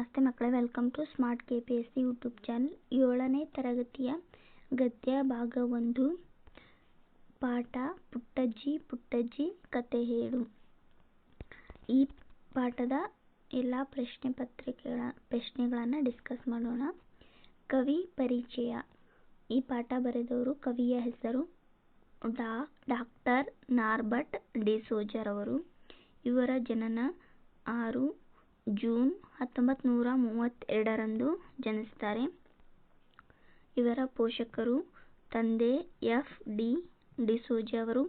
ನಮಸ್ತೆ ಮಕ್ಕಳೇ welcome to smart K P S C YouTube channel ಏಳನೇ ತರಗತಿಯ ಗದ್ಯ ಭಾಗ ಒಂದು. ಪಾಠ ಪುಟ್ಟಜ್ಜಿ ಪುಟ್ಟಜ್ಜಿ ಕತೆ ಹೇಳು. ಈ ಪಾಠದ ಎಲ್ಲ ಪ್ರಶ್ನೆ ಪತ್ರಿಕೆಗಳ, ಪ್ರಶ್ನೆಗಳನ್ನು ಡಿಸ್ಕಸ್ ಮಾಡೋಣ. ಕವಿ ಪರಿಚಯ. ಈ ಪಾಠ ಬರೆದವರು ಕವಿಯ ಹೆಸರು ಡಾ, ಡಾಕ್ಟರ್ ನಾರ್ಬರ್ಟ್ ಡಿಸೋಜರ್ ಅವರು. ಇವರ ಜನನ ಆರು ಜೂನ್ ಹತ್ತೊಂಬತ್ತು ನೂರ ಮೂವತ್ತೆರಡರಂದು ಜನಿಸ್ತಾರೆ. ಇವರ ಪೋಷಕರು ತಂದೆ ಎಫ್. ಡಿ. ಡಿಸೋಜ ಅವರು,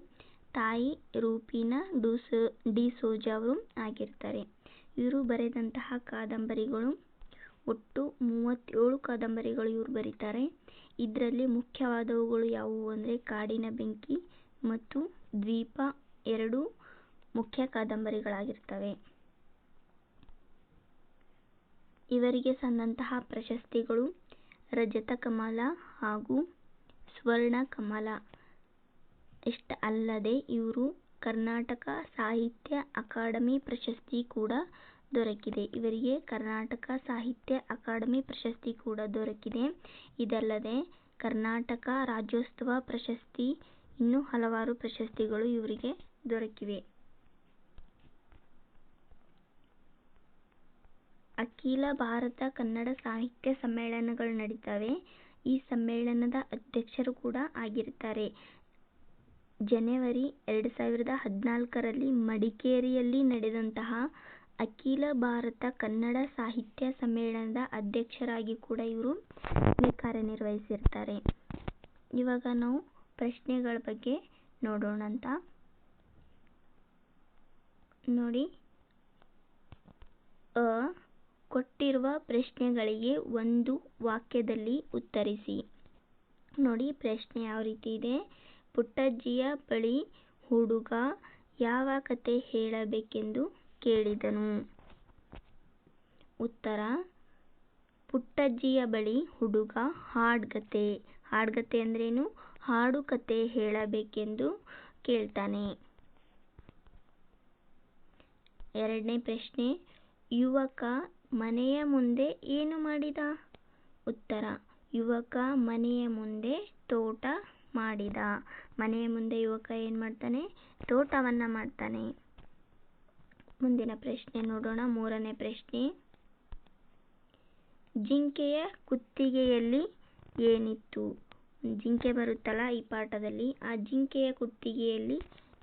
ತಾಯಿ ರೂಪಿನಾ ಡುಸೋ, ಡಿಸೋಜ ಅವರು ಆಗಿರ್ತಾರೆ. ಇವರು ಬರೆದಂತಹ ಕಾದಂಬರಿಗಳು, ಒಟ್ಟು ಮೂವತ್ತೇಳು ಕಾದಂಬರಿಗಳು ಇವರು ಬರೀತಾರೆ. ಇದರಲ್ಲಿ ಮುಖ್ಯವಾದವುಗಳು ಯಾವುವು ಅಂದರೆ ಕಾಡಿನ ಬೆಂಕಿ ಮತ್ತು ದ್ವೀಪ ಎರಡು ಮುಖ್ಯ ಕಾದಂಬರಿಗಳಾಗಿರ್ತವೆ. ಇವರಿಗೆ ಸಂದಂತಹ ಪ್ರಶಸ್ತಿಗಳು ರಜತ ಕಮಲ ಹಾಗೂ ಸ್ವರ್ಣ ಕಮಲ. ಇಷ್ಟ ಅಲ್ಲದೆ ಇವರು ಕರ್ನಾಟಕ ಸಾಹಿತ್ಯ ಅಕಾಡೆಮಿ ಪ್ರಶಸ್ತಿ ಕೂಡ ದೊರಕಿದೆ. ಇವರಿಗೆ ಕರ್ನಾಟಕ ಸಾಹಿತ್ಯ ಅಕಾಡೆಮಿ ಪ್ರಶಸ್ತಿ ಕೂಡ ದೊರಕಿದೆ. ಇದಲ್ಲದೆ ಕರ್ನಾಟಕ ರಾಜ್ಯೋತ್ಸವ ಪ್ರಶಸ್ತಿ ಇನ್ನೂ ಹಲವಾರು ಪ್ರಶಸ್ತಿಗಳು ಇವರಿಗೆ ದೊರಕಿವೆ. ಅಖಿಲ ಭಾರತ ಕನ್ನಡ ಸಾಹಿತ್ಯ ಸಮ್ಮೇಳನಗಳು ನಡೀತವೆ. ಈ ಸಮ್ಮೇಳನದ ಅಧ್ಯಕ್ಷರು ಕೂಡ ಆಗಿರ್ತಾರೆ ಜನವರಿ ಎರಡು ಸಾವಿರದ ಹದಿನಾಲ್ಕರಲ್ಲಿ ಮಡಿಕೇರಿಯಲ್ಲಿ ನಡೆದಂತಹ ಅಖಿಲ ಭಾರತ ಕನ್ನಡ ಸಾಹಿತ್ಯ ಸಮ್ಮೇಳನದ ಅಧ್ಯಕ್ಷರಾಗಿ ಕೂಡ ಇವರು ಕಾರ್ಯನಿರ್ವಹಿಸಿರ್ತಾರೆ. ಇವಾಗ ನಾವು ಪ್ರಶ್ನೆಗಳ ಬಗ್ಗೆ ನೋಡೋಣ ಅಂತ. ನೋಡಿ. ಅ ಕೊಟ್ಟಿರುವ ಪ್ರಶ್ನೆಗಳಿಗೆ ಒಂದು ವಾಕ್ಯದಲ್ಲಿ ಉತ್ತರಿಸಿ. ನೋಡಿ ಪ್ರಶ್ನೆ ಯಾವ ರೀತಿ ಇದೆ. ಪುಟ್ಟಜ್ಜಿಯ ಬಳಿ ಹುಡುಗ ಯಾವ ಕತೆ ಹೇಳಬೇಕೆಂದು ಕೇಳಿದನು. ಉತ್ತರ, ಪುಟ್ಟಜ್ಜಿಯ ಬಳಿ ಹುಡುಗ ಹಾಡ್ಗತೆ ಹಾಡ್ಗತೆ ಅಂದ್ರೇನು? ಹಾಡು ಕತೆ ಹೇಳಬೇಕೆಂದು ಕೇಳ್ತಾನೆ. ಎರಡನೇ ಪ್ರಶ್ನೆ, ಯುವಕ ಮನೆಯ ಮುಂದೆ ಏನು ಮಾಡಿದ? ಉತ್ತರ, ಯುವಕ ಮನೆಯ ಮುಂದೆ ತೋಟ ಮಾಡಿದ. ಮನೆಯ ಮುಂದೆ ಯುವಕ ಏನು ಮಾಡ್ತಾನೆ? ತೋಟವನ್ನು ಮಾಡ್ತಾನೆ. ಮುಂದಿನ ಪ್ರಶ್ನೆ ನೋಡೋಣ, ಮೂರನೇ ಪ್ರಶ್ನೆ. ಜಿಂಕೆಯ ಕುತ್ತಿಗೆಯಲ್ಲಿ ಏನಿತ್ತು? ಜಿಂಕೆ ಬರುತ್ತಲ್ಲ ಈ ಪಾಠದಲ್ಲಿ, ಆ ಜಿಂಕೆಯ ಕುತ್ತಿಗೆಯಲ್ಲಿ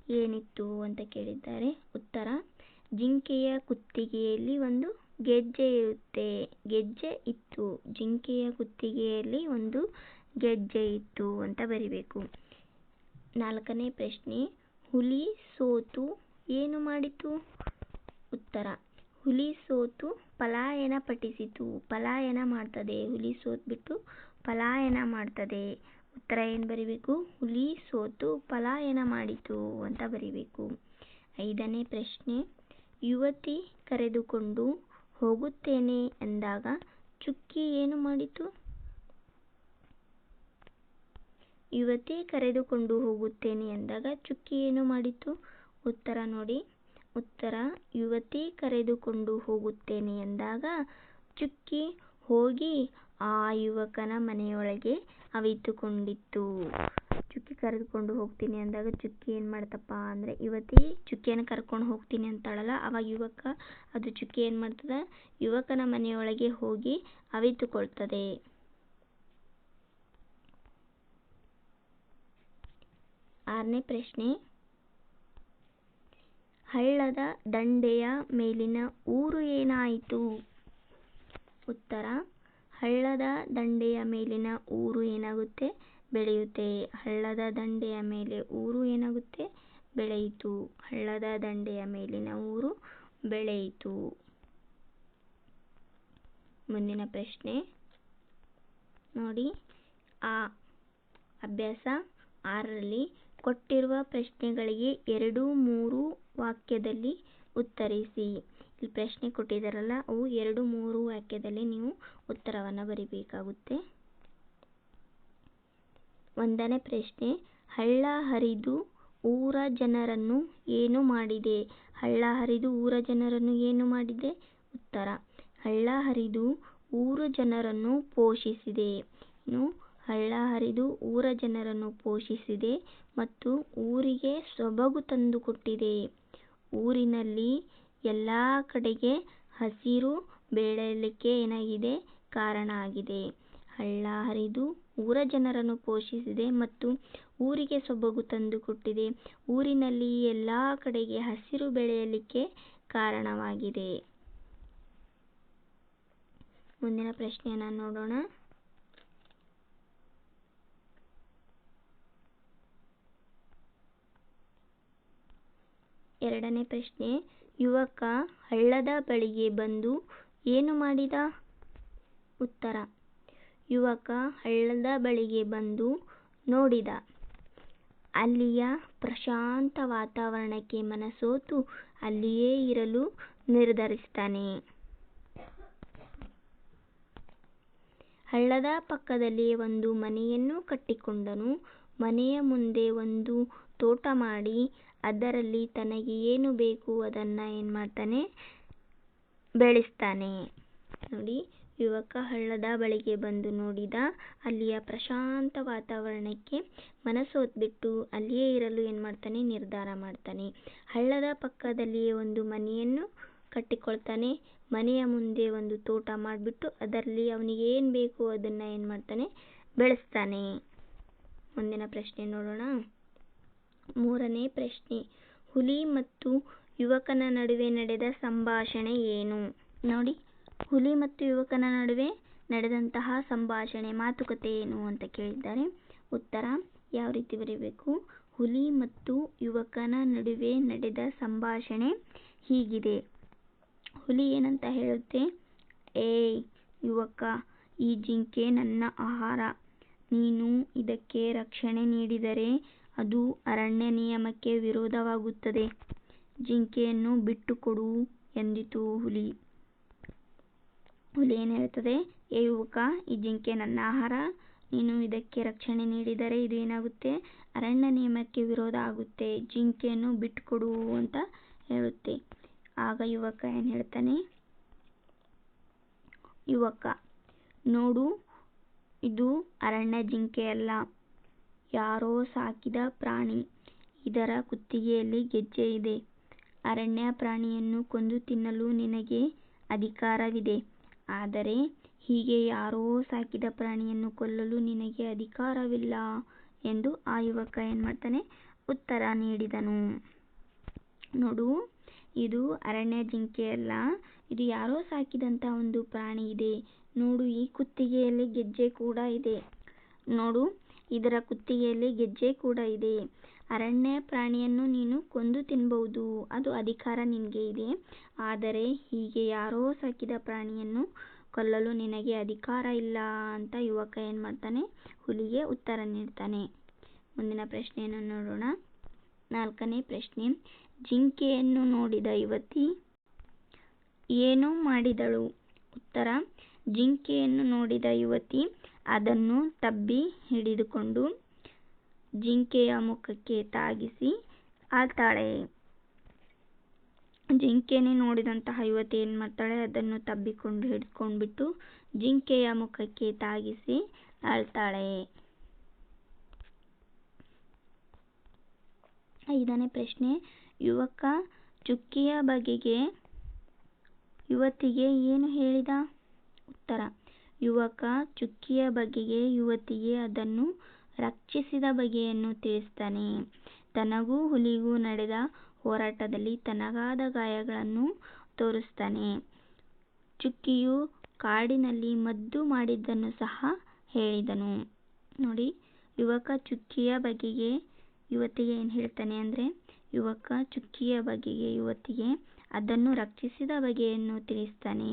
ಏನಿತ್ತು ಅಂತ ಕೇಳಿದ್ದಾರೆ. ಉತ್ತರ, ಜಿಂಕೆಯ ಕುತ್ತಿಗೆಯಲ್ಲಿ ಒಂದು ಗೆಜ್ಜೆ ಇರುತ್ತೆ. ಗೆಜ್ಜೆ ಇತ್ತು. ಜಿಂಕೆಯ ಕುತ್ತಿಗೆಯಲ್ಲಿ ಒಂದು ಗೆಜ್ಜೆ ಇತ್ತು ಅಂತ ಬರಿಬೇಕು. ನಾಲ್ಕನೇ ಪ್ರಶ್ನೆ, ಹುಲಿ ಸೋತು ಏನು ಮಾಡಿತು? ಉತ್ತರ, ಹುಲಿ ಸೋತು ಪಲಾಯನ ಪಠಿಸಿತು. ಪಲಾಯನ ಮಾಡ್ತದೆ. ಹುಲಿ ಸೋತ್ಬಿಟ್ಟು ಪಲಾಯನ ಮಾಡ್ತದೆ. ಉತ್ತರ ಏನು ಬರಿಬೇಕು? ಹುಲಿ ಸೋತು ಪಲಾಯನ ಮಾಡಿತು ಅಂತ ಬರಿಬೇಕು. ಐದನೇ ಪ್ರಶ್ನೆ, ಯುವತಿ ಕರೆದುಕೊಂಡು ಹೋಗುತ್ತೇನೆ ಎಂದಾಗ ಚುಕ್ಕಿ ಏನು ಮಾಡಿತು? ಯುವತಿ ಕರೆದುಕೊಂಡು ಹೋಗುತ್ತೇನೆ ಎಂದಾಗ ಚುಕ್ಕಿ ಏನು ಮಾಡಿತು? ಉತ್ತರ ನೋಡಿ. ಉತ್ತರ, ಯುವತಿ ಕರೆದುಕೊಂಡು ಹೋಗುತ್ತೇನೆ ಎಂದಾಗ ಚುಕ್ಕಿ ಹೋಗಿ ಆ ಯುವಕನ ಮನೆಯೊಳಗೆ ಅವಿತುಕೊಂಡಿತ್ತು. ಚುಕ್ಕಿ ಕರೆದುಕೊಂಡು ಹೋಗ್ತೀನಿ ಅಂದಾಗ ಚುಕ್ಕಿ ಏನು ಮಾಡ್ತಪ್ಪ ಅಂದರೆ ಯುವತಿ ಚುಕ್ಕಿಯನ್ನು ಕರ್ಕೊಂಡು ಹೋಗ್ತೀನಿ ಅಂತಾಳಲ್ಲ ಆವಾಗ ಯುವಕ ಅದು ಚುಕ್ಕಿ ಏನು ಮಾಡ್ತದೆ? ಯುವಕನ ಮನೆಯೊಳಗೆ ಹೋಗಿ ಅವಿತುಕೊಳ್ತದೆ. ಆರನೇ ಪ್ರಶ್ನೆ. ಹಳ್ಳದ ದಂಡೆಯ ಮೇಲಿನ ಊರು ಏನಾಯಿತು? ಉತ್ತರ. ಹಳ್ಳದ ದಂಡೆಯ ಮೇಲಿನ ಊರು ಏನಾಗುತ್ತೆ? ಬೆಳೆಯುತ್ತೆ. ಹಳ್ಳದ ದಂಡೆಯ ಮೇಲೆ ಊರು ಏನಾಗುತ್ತೆ? ಬೆಳೆಯಿತು. ಹಳ್ಳದ ದಂಡೆಯ ಮೇಲಿನ ಊರು ಬೆಳೆಯಿತು. ಮುಂದಿನ ಪ್ರಶ್ನೆ. ನೋಡಿ. ಆ ಅಭ್ಯಾಸ ಆರರಲ್ಲಿ ಕೊಟ್ಟಿರುವ ಪ್ರಶ್ನೆಗಳಿಗೆ ಎರಡು ಮೂರು ವಾಕ್ಯದಲ್ಲಿ ಉತ್ತರಿಸಿ. ಇಲ್ಲಿ ಪ್ರಶ್ನೆ ಕೊಟ್ಟಿದ್ದಾರಲ್ಲ, ಅವು ಎರಡು ಮೂರು ವಾಕ್ಯದಲ್ಲಿ ನೀವು ಉತ್ತರವನ್ನು ಬರಿಬೇಕಾಗುತ್ತೆ. ಒಂದನೇ ಪ್ರಶ್ನೆ ಹಳ್ಳ ಹರಿದು ಊರ ಜನರನ್ನು ಏನು ಮಾಡಿದೆ? ಹಳ್ಳ ಹರಿದು ಊರ ಜನರನ್ನು ಏನು ಮಾಡಿದೆ? ಉತ್ತರ ಹಳ್ಳ ಹರಿದು ಊರ ಜನರನ್ನು ಪೋಷಿಸಿದೆ. ಇನ್ನು ಹಳ್ಳ ಹರಿದು ಊರ ಜನರನ್ನು ಪೋಷಿಸಿದೆ ಮತ್ತು ಊರಿಗೆ ಸೊಬಗು ತಂದುಕೊಟ್ಟಿದೆ. ಊರಿನಲ್ಲಿ ಎಲ್ಲ ಕಡೆಗೆ ಹಸಿರು ಬೆಳೆಯಲಿಕ್ಕೆ ಏನಾಗಿದೆ? ಕಾರಣ ಆಗಿದೆ. ಹಳ್ಳ ಹರಿದು ಊರ ಜನರನ್ನು ಪೋಷಿಸಿದೆ ಮತ್ತು ಊರಿಗೆ ಸೊಬಗು ತಂದುಕೊಟ್ಟಿದೆ. ಊರಿನಲ್ಲಿ ಎಲ್ಲ ಕಡೆಗೆ ಹಸಿರು ಬೆಳೆಯಲಿಕ್ಕೆ ಕಾರಣವಾಗಿದೆ. ಮುಂದಿನ ಪ್ರಶ್ನೆಯನ್ನು ನೋಡೋಣ. ಎರಡನೇ ಪ್ರಶ್ನೆ, ಯುವಕ ಹಳ್ಳದ ಬಳಿಗೆ ಬಂದು ಏನು ಮಾಡಿದ? ಉತ್ತರ ಯುವಕ ಹಳ್ಳದ ಬಳಿಗೆ ಬಂದು ನೋಡಿದ. ಅಲ್ಲಿಯ ಪ್ರಶಾಂತ ವಾತಾವರಣಕ್ಕೆ ಮನಸೋತು, ಅಲ್ಲಿಯೇ ಇರಲು ನಿರ್ಧರಿಸ್ತಾನೆ ಹಳ್ಳದ ಪಕ್ಕದಲ್ಲಿ ಒಂದು ಮನೆಯನ್ನು ಕಟ್ಟಿಕೊಂಡನು. ಮನೆಯ ಮುಂದೆ ಒಂದು ತೋಟ ಮಾಡಿ, ಅದರಲ್ಲಿ ತನಗೆ ಏನು ಬೇಕು ಅದನ್ನ ಏನು ಮಾಡ್ತಾನೆ ಬೆಳೆಸ್ತಾನೆ. ನೋಡಿ ಯುವಕ ಹಳ್ಳದ ಬಳಿಗೆ ಬಂದು ನೋಡಿದ ಅಲ್ಲಿಯ ಪ್ರಶಾಂತ ವಾತಾವರಣಕ್ಕೆ ಮನಸೋತ್ಬಿಟ್ಟು ಅಲ್ಲಿಯೇ ಇರಲು ಏನು ಮಾಡ್ತಾನೆ? ನಿರ್ಧಾರ ಮಾಡ್ತಾನೆ. ಹಳ್ಳದ ಪಕ್ಕದಲ್ಲಿಯೇ ಒಂದು ಮನೆಯನ್ನು ಕಟ್ಟಿಕೊಳ್ತಾನೆ. ಮನೆಯ ಮುಂದೆ ಒಂದು ತೋಟ ಮಾಡಿಬಿಟ್ಟು ಅದರಲ್ಲಿ ಅವನಿಗೆ ಏನು ಬೇಕು ಅದನ್ನ ಏನು ಮಾಡ್ತಾನೆ? ಬೆಳೆಸ್ತಾನೆ. ಮುಂದಿನ ಪ್ರಶ್ನೆ ನೋಡೋಣ. ಮೂರನೇ ಪ್ರಶ್ನೆ. ಹುಲಿ ಮತ್ತು ಯುವಕನ ನಡುವೆ ನಡೆದ ಸಂಭಾಷಣೆ ಏನು? ನೋಡಿ. ಹುಲಿ ಮತ್ತು ಯುವಕನ ನಡುವೆ ನಡೆದಂತಹ ಸಂಭಾಷಣೆ ಮಾತುಕತೆ ಏನು ಅಂತ ಕೇಳಿದ್ದಾರೆ. ಉತ್ತರ, ಯಾವ ರೀತಿ ಬರೀಬೇಕು? ಹುಲಿ ಮತ್ತು ಯುವಕನ ನಡುವೆ ನಡೆದ ಸಂಭಾಷಣೆ ಹೀಗಿದೆ. ಹುಲಿ ಏನಂತ ಹೇಳುತ್ತೆ? ಏಯ್, ಯುವಕ, ಈ ಜಿಂಕೆ ನನ್ನ ಆಹಾರ. ನೀನು ಇದಕ್ಕೆ ರಕ್ಷಣೆ ನೀಡಿದರೆ ಅದು ಅರಣ್ಯ ನಿಯಮಕ್ಕೆ ವಿರೋಧವಾಗುತ್ತದೆ. ಜಿಂಕೆಯನ್ನು ಬಿಟ್ಟುಕೊಡು ಎಂದಿತು ಹುಲಿ. ಹುಲಿ ಏನು ಹೇಳ್ತದೆ ಏ ಯುವಕ, ಈ ಜಿಂಕೆ ನನ್ನ ಆಹಾರ. ನೀನು ಇದಕ್ಕೆ ರಕ್ಷಣೆ ನೀಡಿದರೆ ಇದು ಏನಾಗುತ್ತೆ? ಅರಣ್ಯ ನಿಯಮಕ್ಕೆ ವಿರೋಧ ಆಗುತ್ತೆ. ಜಿಂಕೆಯನ್ನು ಬಿಟ್ಟುಕೊಡು ಅಂತ ಹೇಳುತ್ತೆ. ಆಗ ಯುವಕ ಏನು ಹೇಳ್ತಾನೆ? ಯುವಕ, ನೋಡು, ಇದು ಅರಣ್ಯ ಜಿಂಕೆಯಲ್ಲ ಯಾರೋ ಸಾಕಿದ ಪ್ರಾಣಿ. ಇದರ ಕುತ್ತಿಗೆಯಲ್ಲಿ ಗೆಜ್ಜೆ ಇದೆ. ಅರಣ್ಯ ಪ್ರಾಣಿಯನ್ನು ಕೊಂದು ತಿನ್ನಲು ನಿನಗೆ ಅಧಿಕಾರವಿದೆ. ಆದರೆ ಹೀಗೆ ಯಾರೋ ಸಾಕಿದ ಪ್ರಾಣಿಯನ್ನು ಕೊಲ್ಲಲು ನಿನಗೆ ಅಧಿಕಾರವಿಲ್ಲ ಎಂದು ಆ ಯುವಕ ಏನು ಮಾಡ್ತಾನೆ? ಉತ್ತರ ನೀಡಿದನು. ನೋಡು, ಇದು ಅರಣ್ಯ ಜಿಂಕೆ ಅಲ್ಲ. ಇದು ಯಾರೋ ಸಾಕಿದಂತ ಒಂದು ಪ್ರಾಣಿ ಇದೆ. ನೋಡು, ಈ ಕುತ್ತಿಗೆಯಲ್ಲಿ ಗೆಜ್ಜೆ ಕೂಡ ಇದೆ. ನೋಡು, ಇದರ ಕುತ್ತಿಗೆಯಲ್ಲಿ ಗೆಜ್ಜೆ ಕೂಡ ಇದೆ. ಅರಣ್ಯ ಪ್ರಾಣಿಯನ್ನು ನೀನು ಕೊಂದು ತಿನ್ಬಹುದು ಅದು ಅಧಿಕಾರ ನಿನಗೆ ಇದೆ. ಆದರೆ ಹೀಗೆ ಯಾರೋ ಸಾಕಿದ ಪ್ರಾಣಿಯನ್ನು ಕೊಲ್ಲಲು ನಿನಗೆ ಅಧಿಕಾರ ಇಲ್ಲ ಅಂತ ಯುವಕ ಏನು ಮಾಡ್ತಾನೆ? ಹುಲಿಗೆ ಉತ್ತರ ನೀಡ್ತಾನೆ. ಮುಂದಿನ ಪ್ರಶ್ನೆಯನ್ನು ನೋಡೋಣ. ನಾಲ್ಕನೇ ಪ್ರಶ್ನೆ. ಜಿಂಕೆಯನ್ನು ನೋಡಿದ ಯುವತಿ ಏನು ಮಾಡಿದಳು. ಉತ್ತರ. ಜಿಂಕೆಯನ್ನು ನೋಡಿದ ಯುವತಿ ಅದನ್ನು ತಬ್ಬಿ ಹಿಡಿದುಕೊಂಡು ಜಿಂಕೆಯ ಮುಖಕ್ಕೆ ತಾಗಿಸಿ ಆಳ್ತಾಳೆ. ಜಿಂಕೆನೇ ನೋಡಿದಂತಹ ಯುವತಿ ಏನು ಮಾಡ್ತಾಳೆ ಅದನ್ನು ತಬ್ಬಿಕೊಂಡು ಹಿಡ್ಕೊಂಡ್ಬಿಟ್ಟು ಜಿಂಕೆಯ ಮುಖಕ್ಕೆ ತಾಗಿಸಿ ಅಳ್ತಾಳೆ ಐದನೇ ಪ್ರಶ್ನೆ. ಯುವಕ ಚುಕ್ಕಿಯ ಬಗೆಗೆ ಯುವತಿಗೆ ಏನು ಹೇಳಿದ? ಉತ್ತರ. ಯುವಕ ಚುಕ್ಕಿಯ ಬಗೆಗೆ ಯುವತಿಗೆ ಅದನ್ನು ರಕ್ಷಿಸಿದ ಬಗೆಯನ್ನು ತಿಳಿಸ್ತಾನೆ. ತನಗೂ ಹುಲಿಗೂ ನಡೆದ ಹೋರಾಟದಲ್ಲಿ ತನಗಾದ ಗಾಯಗಳನ್ನು ತೋರಿಸ್ತಾನೆ. ಚುಕ್ಕಿಯು ಕಾಡಿನಲ್ಲಿ ಮದ್ದು ಮಾಡಿದ್ದನ್ನು ಸಹ ಹೇಳಿದನು. ನೋಡಿ, ಯುವಕ ಚುಕ್ಕಿಯ ಬಗೆಗೆ ಯುವತಿಗೆ ಏನು ಹೇಳ್ತಾನೆ ಅಂದರೆ, ಯುವಕ ಚುಕ್ಕಿಯ ಬಗೆಗೆ ಯುವತಿಗೆ ಅದನ್ನು ರಕ್ಷಿಸಿದ ಬಗೆಯನ್ನು ತಿಳಿಸ್ತಾನೆ.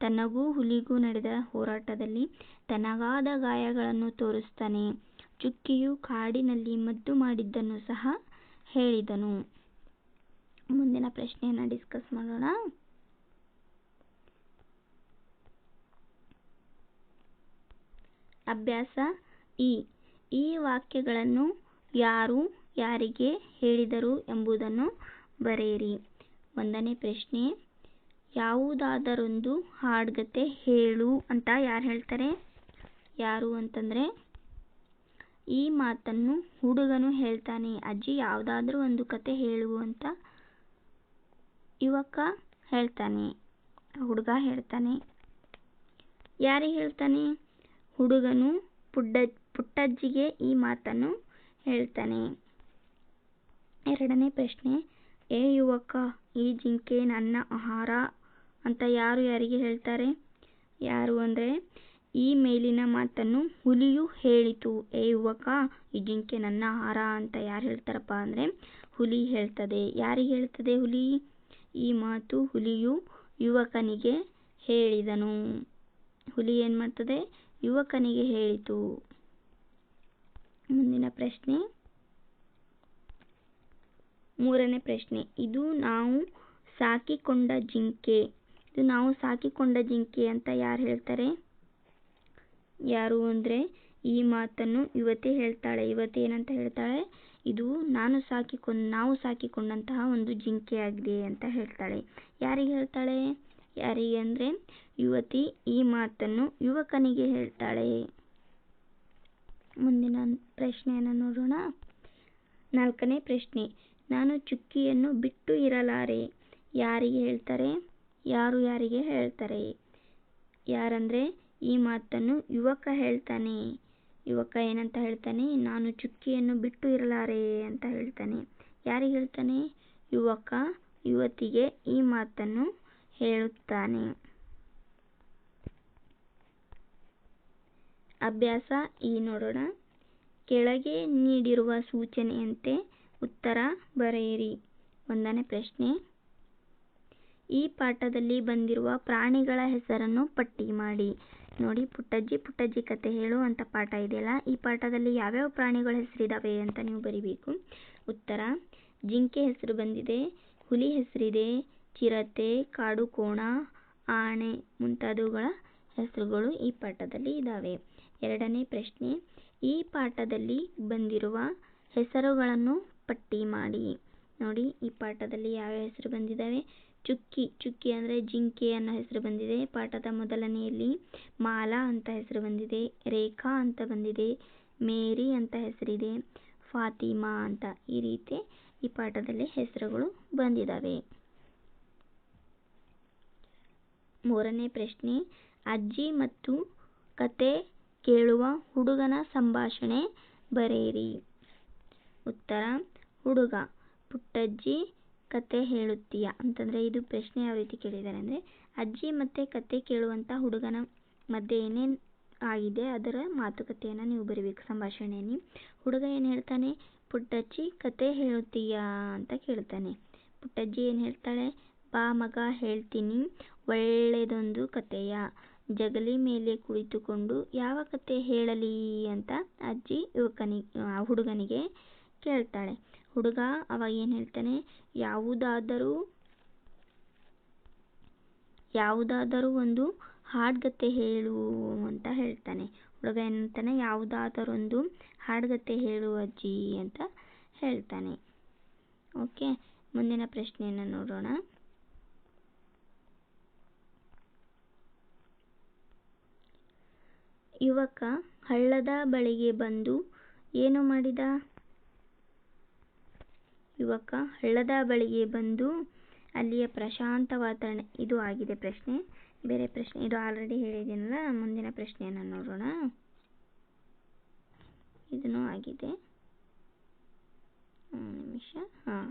ತನಗೂ ಹುಲಿಗೂ ನಡೆದ ಹೋರಾಟದಲ್ಲಿ ತನಗಾದ ಗಾಯಗಳನ್ನು ತೋರಿಸ್ತಾನೆ. ಚುಕ್ಕಿಯು ಕಾಡಿನಲ್ಲಿ ಮದ್ದು ಮಾಡಿದ್ದನ್ನು ಸಹ ಹೇಳಿದನು. ಮುಂದಿನ ಪ್ರಶ್ನೆಯನ್ನು ಡಿಸ್ಕಸ್ ಮಾಡೋಣ. ಅಭ್ಯಾಸ ಇ. ಈ ವಾಕ್ಯಗಳನ್ನು ಯಾರು ಯಾರಿಗೆ ಹೇಳಿದರು ಎಂಬುದನ್ನು ಬರೆಯಿರಿ. ಒಂದನೇ ಪ್ರಶ್ನೆ, ಯಾವುದಾದರೊಂದು ಹಾಡ್ಗತೆ ಹೇಳು ಅಂತ ಯಾರು ಹೇಳ್ತಾರೆ? ಯಾರು ಅಂತಂದರೆ ಈ ಮಾತನ್ನು ಹುಡುಗನು ಹೇಳ್ತಾನೆ, ಅಜ್ಜಿ, ಯಾವುದಾದ್ರೂ ಒಂದು ಕತೆ ಹೇಳು ಅಂತ ಯುವಕ ಹೇಳ್ತಾನೆ, ಹುಡುಗ ಹೇಳ್ತಾನೆ. ಯಾರಿಗೆ ಹೇಳ್ತಾನೆ? ಹುಡುಗನು ಪುಡ್ಡ, ಪುಟ್ಟಜ್ಜಿಗೆ ಈ ಮಾತನ್ನು ಹೇಳ್ತಾನೆ. ಎರಡನೇ ಪ್ರಶ್ನೆ, ಏ ಯುವಕ, ಈ ಜಿಂಕೆ ನನ್ನ ಆಹಾರ? ಅಂತ ಯಾರು ಯಾರಿಗೆ ಹೇಳ್ತಾರೆ? ಯಾರು ಅಂದರೆ ಈ ಮೇಲಿನ ಮಾತನ್ನು ಹುಲಿಯು ಹೇಳಿತು. ಏ ಯುವಕ, ಈ ಜಿಂಕೆ ನನ್ನ ಆಹಾರ ಅಂತ ಯಾರು ಹೇಳ್ತಾರಪ್ಪ ಅಂದರೆ ಹುಲಿ ಹೇಳ್ತದೆ. ಯಾರಿಗೆ ಹೇಳ್ತದೆ ಹುಲಿ? ಈ ಮಾತು ಹುಲಿಯು ಯುವಕನಿಗೆ ಹೇಳಿದನು. ಹುಲಿ ಏನು ಮಾಡ್ತದೆ? ಯುವಕನಿಗೆ ಹೇಳಿತು. ಮುಂದಿನ ಪ್ರಶ್ನೆ. ಮೂರನೇ ಪ್ರಶ್ನೆ. ಇದು ನಾವು ಸಾಕಿಕೊಂಡ ಜಿಂಕೆ. ಇದು ನಾವು ಸಾಕಿಕೊಂಡ ಜಿಂಕೆ ಅಂತ ಯಾರು ಹೇಳ್ತಾರೆ? ಯಾರು ಅಂದರೆ ಈ ಮಾತನ್ನು ಯುವತಿ ಹೇಳ್ತಾಳೆ. ಯುವತಿ ಏನಂತ ಹೇಳ್ತಾಳೆ? ಇದು ನಾನು ಸಾಕಿಕೊಂಡ್, ನಾವು ಸಾಕಿಕೊಂಡಂತಹ ಒಂದು ಜಿಂಕೆಯಾಗಿದೆ ಅಂತ ಹೇಳ್ತಾಳೆ. ಯಾರಿಗೆ ಹೇಳ್ತಾಳೆ? ಯಾರಿಗೆ ಅಂದರೆ ಯುವತಿ ಈ ಮಾತನ್ನು ಯುವಕನಿಗೆ ಹೇಳ್ತಾಳೆ. ಮುಂದಿನ ಪ್ರಶ್ನೆಯನ್ನು ನೋಡೋಣ. ನಾಲ್ಕನೇ ಪ್ರಶ್ನೆ, ನಾನು ಚುಕ್ಕಿಯನ್ನು ಬಿಟ್ಟು ಇರಲಾರೆ. ಯಾರಿಗೆ ಹೇಳ್ತಾರೆ? ಯಾರು ಯಾರಿಗೆ ಹೇಳ್ತಾರೆ? ಯಾರಂದರೆ ಈ ಮಾತನ್ನು ಯುವಕ ಹೇಳ್ತಾನೆ. ಯುವಕ ಏನಂತ ಹೇಳ್ತಾನೆ? ನಾನು ಚುಕ್ಕಿಯನ್ನು ಬಿಟ್ಟು ಇರಲಾರೆ ಅಂತ ಹೇಳ್ತಾನೆ. ಯಾರಿಗೆ ಹೇಳ್ತಾನೆ? ಯುವಕ ಯುವತಿಗೆ ಈ ಮಾತನ್ನು ಹೇಳುತ್ತಾನೆ. ಅಭ್ಯಾಸ ಈ ನೋಡೋಣ. ಕೆಳಗೆ ನೀಡಿರುವ ಸೂಚನೆಯಂತೆ ಉತ್ತರ ಬರೆಯಿರಿ. ಒಂದನೇ ಪ್ರಶ್ನೆ. ಈ ಪಾಠದಲ್ಲಿ ಬಂದಿರುವ ಪ್ರಾಣಿಗಳ ಹೆಸರನ್ನು ಪಟ್ಟಿ ಮಾಡಿ. ನೋಡಿ, ಪುಟ್ಟಜ್ಜಿ ಪುಟ್ಟಜ್ಜಿ ಕತೆ ಹೇಳು ಅಂತ ಪಾಠ ಇದೆಯಲ್ಲ? ಈ ಪಾಠದಲ್ಲಿ ಯಾವ್ಯಾವ ಪ್ರಾಣಿಗಳ ಹೆಸರಿದಾವೆ ಅಂತ ನೀವು ಬರಿಬೇಕು. ಉತ್ತರ, ಜಿಂಕೆ ಹೆಸರು ಬಂದಿದೆ, ಹುಲಿ ಹೆಸರಿದೆ, ಚಿರತೆ, ಕಾಡು ಕೋಣ, ಆನೆ ಮುಂತಾದವುಗಳ ಹೆಸರುಗಳು ಈ ಪಾಠದಲ್ಲಿ ಇದ್ದಾವೆ ಎರಡನೇ ಪ್ರಶ್ನೆ, ಈ ಪಾಠದಲ್ಲಿ ಬಂದಿರುವ ಹೆಸರುಗಳನ್ನು ಪಟ್ಟಿ ಮಾಡಿ. ನೋಡಿ, ಈ ಪಾಠದಲ್ಲಿ ಯಾವ ಹೆಸರು ಬಂದಿದ್ದಾವೆ ಚುಕ್ಕಿ ಚುಕ್ಕಿ ಅಂದರೆ ಜಿಂಕೆ ಅನ್ನೋ ಹೆಸರು ಬಂದಿದೆ. ಪಾಠದ ಮೊದಲನೆಯಲ್ಲಿ ಮಾಲಾ ಅಂತ ಹೆಸರು ಬಂದಿದೆ. ರೇಖಾ ಅಂತ ಬಂದಿದೆ. ಮೇರಿ ಅಂತ ಹೆಸರಿದೆ. ಫಾತಿಮಾ ಅಂತ ಈ ರೀತಿ ಈ ಪಾಠದಲ್ಲಿ ಹೆಸರುಗಳು ಬಂದಿದ್ದಾವೆ ಮೂರನೇ ಪ್ರಶ್ನೆ, ಅಜ್ಜಿ ಮತ್ತು ಕತೆ ಕೇಳುವ ಹುಡುಗನ ಸಂಭಾಷಣೆ ಬರೆಯಿರಿ. ಉತ್ತರ, ಹುಡುಗ, ಪುಟ್ಟಜ್ಜಿ ಕತೆ ಹೇಳುತ್ತೀಯಾ? ಅಂತಂದರೆ ಇದು ಪ್ರಶ್ನೆ ಯಾವ ರೀತಿ ಕೇಳಿದ್ದಾರೆ ಅಂದರೆ, ಅಜ್ಜಿ ಮತ್ತು ಕತೆ ಕೇಳುವಂಥ ಹುಡುಗನ ಮಧ್ಯೆ ಏನೇನು ಆಗಿದೆ ಅದರ ಮಾತುಕತೆಯನ್ನು ನೀವು ಬರೀಬೇಕು, ಸಂಭಾಷಣೆಯಲ್ಲಿ. ಹುಡುಗ ಏನು ಹೇಳ್ತಾನೆ? ಪುಟ್ಟಜ್ಜಿ ಕತೆ ಹೇಳುತ್ತೀಯಾ ಅಂತ ಕೇಳ್ತಾನೆ. ಪುಟ್ಟಜ್ಜಿ ಏನು ಹೇಳ್ತಾಳೆ? ಬಾ ಮಗ, ಹೇಳ್ತೀನಿ ಒಳ್ಳೆಯದೊಂದು ಕತೆಯ. ಜಗಲಿ ಮೇಲೆ ಕುಳಿತುಕೊಂಡು ಯಾವ ಕತೆ ಹೇಳಲಿ ಅಂತ ಅಜ್ಜಿ ಯುವಕನಿಗೆ ಹುಡುಗನಿಗೆ ಕೇಳ್ತಾಳೆ. ಹುಡುಗ ಅವ ಏನು ಹೇಳ್ತಾನೆ? ಯಾವುದಾದರೂ ಯಾವುದಾದರೂ ಒಂದು ಹಾಡ್ಗತೆ ಹೇಳು ಅಂತ ಹೇಳ್ತಾನೆ. ಹುಡುಗ ಏನಂತಾನೆ ಯಾವುದಾದರೊಂದು ಹಾಡ್ಗತೆ ಹೇಳು ಅಜ್ಜಿ ಅಂತ ಹೇಳ್ತಾನೆ. ಓಕೆ, ಮುಂದಿನ ಪ್ರಶ್ನೆಯನ್ನು ನೋಡೋಣ. ಯುವಕ ಹಳ್ಳದ ಬಳಿಗೆ ಬಂದು ಏನು ಮಾಡಿದ? ಯುವಕ ಹಳ್ಳದ ಬಳಿಗೆ ಬಂದು ಅಲ್ಲಿಯ ಪ್ರಶಾಂತ ವಾತಾವರಣ ಇದು ಆಗಿದೆ ಪ್ರಶ್ನೆ. ಬೇರೆ ಪ್ರಶ್ನೆ, ಇದು ಆಲ್ರೆಡಿ ಹೇಳಿದ್ದೀನಲ್ಲ ಮುಂದಿನ ಪ್ರಶ್ನೆಯನ್ನು ನೋಡೋಣ. ಇದನ್ನು ಆಗಿದೆ. ನಿಮಿಷ. ಹಾಂ,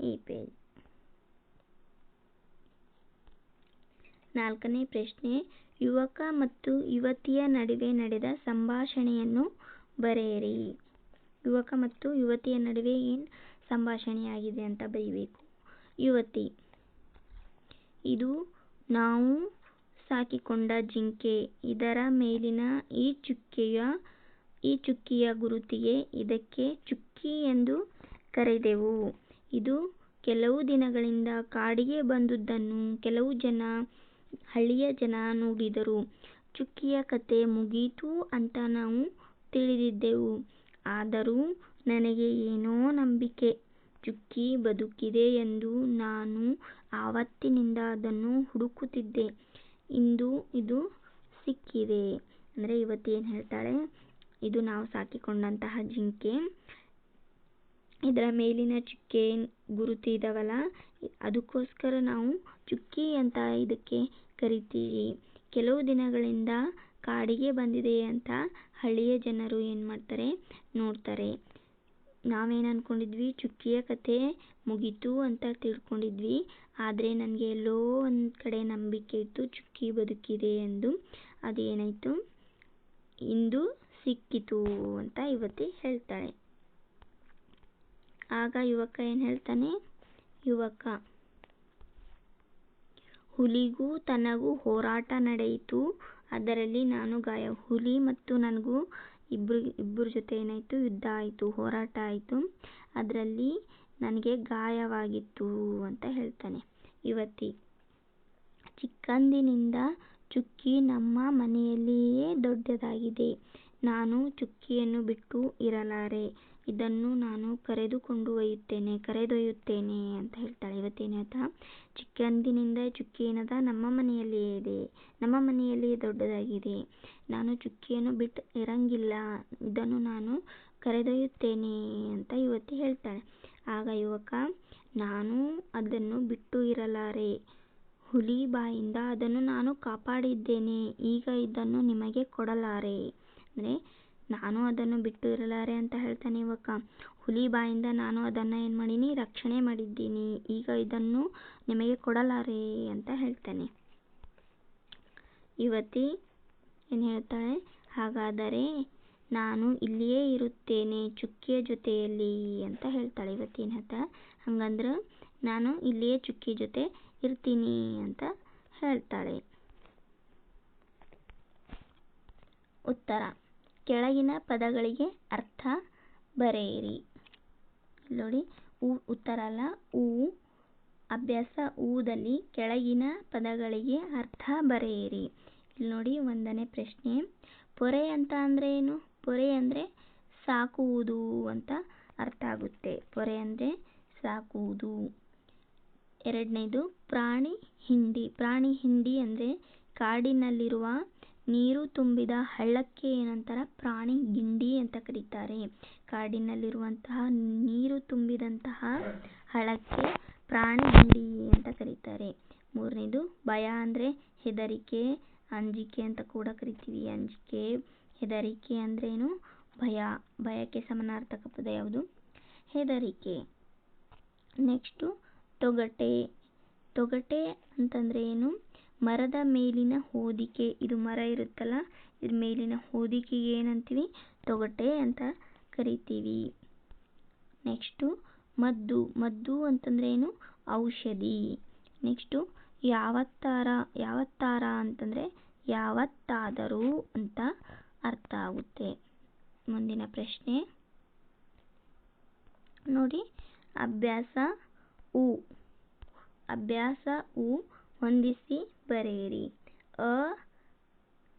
ಈ ಪೇಜ್ ನಾಲ್ಕನೇ ಪ್ರಶ್ನೆ, ಯುವಕ ಮತ್ತು ಯುವತಿಯ ನಡುವೆ ನಡೆದ ಸಂಭಾಷಣೆಯನ್ನು ಬರೆಯಿರಿ. ಯುವಕ ಮತ್ತು ಯುವತಿಯ ನಡುವೆ ಏನು ಸಂಭಾಷಣೆಯಾಗಿದೆ ಅಂತ ಬರೀಬೇಕು. ಯುವತಿ, ಇದು ನಾವು ಸಾಕಿಕೊಂಡ ಜಿಂಕೆ. ಇದರ ಮೇಲಿನ ಈ ಚುಕ್ಕೆಯ, ಈ ಚುಕ್ಕಿಯ ಗುರುತಿಗೆ ಇದಕ್ಕೆ ಚುಕ್ಕಿ ಎಂದು ಕರೆದೆವು. ಇದು ಕೆಲವು ದಿನಗಳಿಂದ ಕಾಡಿಗೆ ಬಂದುದನ್ನು ಕೆಲವು ಜನ, ಹಳ್ಳಿಯ ಜನ ನೋಡಿದರು. ಚುಕ್ಕಿಯ ಕತೆ ಮುಗೀತು ಅಂತ ನಾವು ತಿಳಿದಿದ್ದೆವು. ಆದರೂ ನನಗೆ ಏನೋ ನಂಬಿಕೆ ಚುಕ್ಕಿ ಬದುಕಿದೆ ಎಂದು ನಾನು ಆವತ್ತಿನಿಂದ ಅದನ್ನು ಹುಡುಕುತ್ತಿದ್ದೆ. ಇಂದು ಇದು ಸಿಕ್ಕಿದೆ. ಅಂದರೆ ಇವತ್ತೇನು ಹೇಳ್ತಾಳೆ? ಇದು ನಾವು ಸಾಕಿಕೊಂಡಂತಹ ಜಿಂಕೆ. ಇದರ ಮೇಲಿನ ಚುಕ್ಕೆ ಗುರುತು ಇದಾವಲ್ಲ ಅದಕ್ಕೋಸ್ಕರ ನಾವು ಚುಕ್ಕಿ ಅಂತ ಇದಕ್ಕೆ ಕರಿತೀವಿ ಕೆಲವು ದಿನಗಳಿಂದ ಕಾಡಿಗೆ ಬಂದಿದೆ ಅಂತ ಹಳ್ಳಿಯ ಜನರು ಏನು ಮಾಡ್ತಾರೆ? ನೋಡ್ತಾರೆ. ನಾವೇನು ಅಂದ್ಕೊಂಡಿದ್ವಿ ಚುಕ್ಕಿಯ ಕಥೆ ಮುಗೀತು ಅಂತ ತಿಳ್ಕೊಂಡಿದ್ವಿ. ಆದರೆ ನನಗೆ ಎಲ್ಲೋ ಒಂದು ಕಡೆ ನಂಬಿಕೆ ಇತ್ತು. ಚುಕ್ಕಿ ಬದುಕಿದೆ ಎಂದು. ಅದೇನಾಯಿತು? ಇಂದು ಸಿಕ್ಕಿತು ಅಂತ ಯುವತಿ ಹೇಳ್ತಾಳೆ. ಆಗ ಯುವಕ ಏನು ಹೇಳ್ತಾನೆ? ಯುವಕ, ಹುಲಿಗೂ ತನಗೂ ಹೋರಾಟ ನಡೆಯಿತು. ಅದರಲ್ಲಿ ನಾನು ಗಾಯ. ಹುಲಿ ಮತ್ತು ನನಗೂ ಇಬ್ಬರು ಇಬ್ಬರ ಜೊತೆ ಏನಾಯಿತು? ಯುದ್ಧ ಆಯಿತು, ಹೋರಾಟ ಆಯಿತು. ಅದರಲ್ಲಿ ನನಗೆ ಗಾಯವಾಗಿತ್ತು ಅಂತ ಹೇಳ್ತಾನೆ. ಯುವತಿ ಚಿಕ್ಕಂದಿನಿಂದ ಚುಕ್ಕಿ ನಮ್ಮ ಮನೆಯಲ್ಲಿಯೇ ದೊಡ್ಡದಾಗಿದೆ. ನಾನು ಚುಕ್ಕಿಯನ್ನು ಬಿಟ್ಟು ಇರಲಾರೆ. ಇದನ್ನು ನಾನು ಕರೆದುಕೊಂಡು ಒಯ್ಯುತ್ತೇನೆ ಕರೆದೊಯ್ಯುತ್ತೇನೆ ಅಂತ ಹೇಳ್ತಾಳೆ. ಇವತ್ತೇನು ಹೇಳ್ತಾ? ಚಿಕ್ಕಂದಿನಿಂದ ಚುಕ್ಕಿ ನಮ್ಮ ಮನೆಯಲ್ಲಿಯೇ ಇದೆ. ನಮ್ಮ ಮನೆಯಲ್ಲಿಯೇ ದೊಡ್ಡದಾಗಿದೆ. ನಾನು ಚುಕ್ಕಿಯನ್ನು ಬಿಟ್ಟು ಇರಂಗಿಲ್ಲ. ಇದನ್ನು ನಾನು ಕರೆದೊಯ್ಯುತ್ತೇನೆ ಅಂತ ಯುವತಿ ಹೇಳ್ತಾಳೆ. ಆಗ ಯುವಕ, ನಾನು ಅದನ್ನು ಬಿಟ್ಟು ಇರಲಾರೆ. ಹುಲಿ ಬಾಯಿಂದ ಅದನ್ನು ನಾನು ಕಾಪಾಡಿದ್ದೇನೆ. ಈಗ ಇದನ್ನು ನಿಮಗೆ ಕೊಡಲಾರೆ. ಅಂದರೆ ನಾನು ಅದನ್ನು ಬಿಟ್ಟು ಇರಲಾರೆ ಅಂತ ಹೇಳ್ತಾನೆ ಯುವಕ. ಹುಲಿ ಬಾಯಿಂದ ನಾನು ಅದನ್ನು ಏನು ಮಾಡೀನಿ, ರಕ್ಷಣೆ ಮಾಡಿದ್ದೀನಿ. ಈಗ ಇದನ್ನು ನಿಮಗೆ ಕೊಡಲಾರೆ ಅಂತ ಹೇಳ್ತಾನೆ. ಯುವತಿ ಏನು ಹೇಳ್ತಾಳೆ? ಹಾಗಾದರೆ ನಾನು ಇಲ್ಲಿಯೇ ಇರುತ್ತೇನೆ, ಚುಕ್ಕಿಯ ಜೊತೆಯಲ್ಲಿ ಅಂತ ಹೇಳ್ತಾಳೆ. ಇವತ್ತೇನು ಏನು ಹೇಳ್ತಾಳೆ ಹಂಗಂದ್ರೆ ನಾನು ಇಲ್ಲಿಯೇ ಚುಕ್ಕಿ ಜೊತೆ ಇರ್ತೀನಿ ಅಂತ ಹೇಳ್ತಾಳೆ. ಉತ್ತರ. ಕೆಳಗಿನ ಪದಗಳಿಗೆ ಅರ್ಥ ಬರೆಯಿರಿ. ನೋಡಿ ಉ, ಉತ್ತರ ಅಲ್ಲ ಊ ಅಭ್ಯಾಸ, ಊದಲ್ಲಿ ಕೆಳಗಿನ ಪದಗಳಿಗೆ ಅರ್ಥ ಬರೆಯಿರಿ. ಇಲ್ಲಿ ನೋಡಿ ಒಂದನೇ ಪ್ರಶ್ನೆ, ಪೊರೆ ಅಂತ ಅಂದರೆ ಏನು? ಪೊರೆ ಅಂದರೆ ಸಾಕುವುದು ಅಂತ ಅರ್ಥ ಆಗುತ್ತೆ. ಪೊರೆ ಅಂದರೆ ಸಾಕುವುದು. ಎರಡನೇದು, ಪ್ರಾಣಿ ಹಿಂಡಿ. ಪ್ರಾಣಿ ಹಿಂಡಿ ಅಂದರೆ ಕಾಡಿನಲ್ಲಿರುವ ನೀರು ತುಂಬಿದ ಹಳ್ಳಕ್ಕೆ ಏನಂತಾರೆ ಪ್ರಾಣಿ ಗಿಂಡಿ ಅಂತ ಕರೀತಾರೆ. ಕಾಡಿನಲ್ಲಿರುವಂತಹ ನೀರು ತುಂಬಿದಂತಹ ಹಳ್ಳಕ್ಕೆ ಪ್ರಾಣಿ ಗಿಂಡಿ ಅಂತ ಕರೀತಾರೆ. ಮೂರನೇದು, ಭಯ ಅಂದರೆ ಹೆದರಿಕೆ, ಅಂಜಿಕೆ ಅಂತ ಕೂಡ ಕರಿತೀವಿ. ಅಂಜಿಕೆ, ಹೆದರಿಕೆ ಅಂದ್ರೇನು? ಭಯ. ಭಯಕ್ಕೆ ಸಮನಾರ್ಥಕ ಪದ ಯಾವುದು? ಹೆದರಿಕೆ. ನೆಕ್ಸ್ಟು, ತೊಗಟೆ. ತೊಗಟೆ ಅಂತಂದ್ರೆ ಏನು ಮರದ ಮೇಲಿನ ಹೊದಿಕೆ, ಇದು ಮರ ಇರುತ್ತಲ್ಲ ಇದ್ರ ಮೇಲಿನ ಹೊದಿಕೆಗೆ ಏನಂತೀವಿ? ತೊಗಟೆ ಅಂತ ಕರಿತೀವಿ. ನೆಕ್ಸ್ಟು ಮದ್ದು. ಮದ್ದು ಅಂತಂದ್ರೆ ಏನು? ಔಷಧಿ. ನೆಕ್ಸ್ಟು ಯಾವತ್ತಾರ ಯಾವತ್ತಾರ ಅಂತಂದರೆ ಯಾವತ್ತಾದರೂ ಅಂತ ಅರ್ಥ ಆಗುತ್ತೆ. ಮುಂದಿನ ಪ್ರಶ್ನೆ. ನೋಡಿ, ಅಭ್ಯಾಸ ಉ ಅಭ್ಯಾಸ ಉ ಹೊಂದಿಸಿ ಬರೆಯಿರಿ. ಅ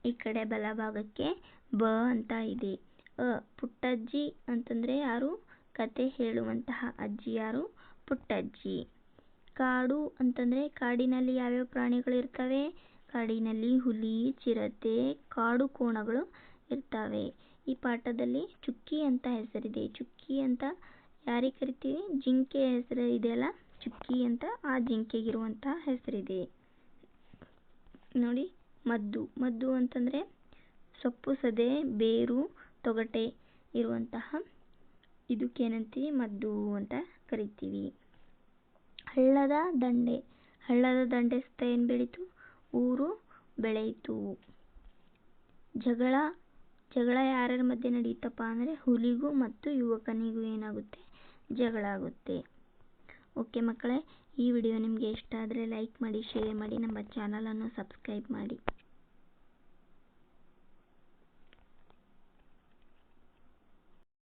ಈ ಕಡೆ ಬಲಭಾಗಕ್ಕೆ ಬ ಅಂತ ಇದೆ. ಅ ಪುಟ್ಟಜ್ಜಿ ಅಂತಂದರೆ ಯಾರು? ಕತೆ ಹೇಳುವಂತಹ ಅಜ್ಜಿ ಯಾರು? ಪುಟ್ಟಜ್ಜಿ. ಕಾಡು ಅಂತಂದರೆ ಕಾಡಿನಲ್ಲಿ ಯಾವ್ಯಾವ ಪ್ರಾಣಿಗಳು ಇರ್ತವೆ? ಕಾಡಿನಲ್ಲಿ ಹುಲಿ, ಚಿರತೆ, ಕಾಡು ಕೋಣಗಳು ಇರ್ತವೆ. ಈ ಪಾಠದಲ್ಲಿ ಚುಕ್ಕಿ ಅಂತ ಹೆಸರಿದೆ. ಚುಕ್ಕಿ ಅಂತ ಯಾರಿಗೆ ಕರಿತೀವಿ? ಜಿಂಕೆ ಹೆಸರು ಇದೆಯಲ್ಲ? ಚುಕ್ಕಿ ಅಂತ ಆ ಜಿಂಕೆಗಿರುವಂತಹ ಹೆಸರಿದೆ. ನೋಡಿ, ಮದ್ದು. ಮದ್ದು ಅಂತಂದರೆ ಸೊಪ್ಪು, ಸದೆ, ಬೇರು, ತೊಗಟೆ ಇರುವಂತಹ ಇದಕ್ಕೇನಂತೀವಿ? ಮದ್ದು ಅಂತ ಕರಿತೀವಿ. ಹಳ್ಳದ ದಂಡೆ. ಹಳ್ಳದ ದಂಡೆ ಸುತ್ತ ಏನು ಬೆಳೀತು? ಊರು ಬೆಳೆಯಿತು ಜಗಳ. ಜಗಳ ಯಾರ್ಯಾರ ಮಧ್ಯೆ ನಡೆಯುತ್ತಪ್ಪ ಅಂದರೆ ಹುಲಿಗೂ ಮತ್ತು ಯುವಕನಿಗೂ ಏನಾಗುತ್ತೆ? ಜಗಳ ಆಗುತ್ತೆ. ಓಕೆ ಮಕ್ಕಳೇ, ಈ ವಿಡಿಯೋ ನಿಮಗೆ ಇಷ್ಟ ಆದರೆ ಲೈಕ್ ಮಾಡಿ ಶೇರ್ ಮಾಡಿ, ನಮ್ಮ ಚಾನಲನ್ನು ಸಬ್ಸ್ಕ್ರೈಬ್ ಮಾಡಿ.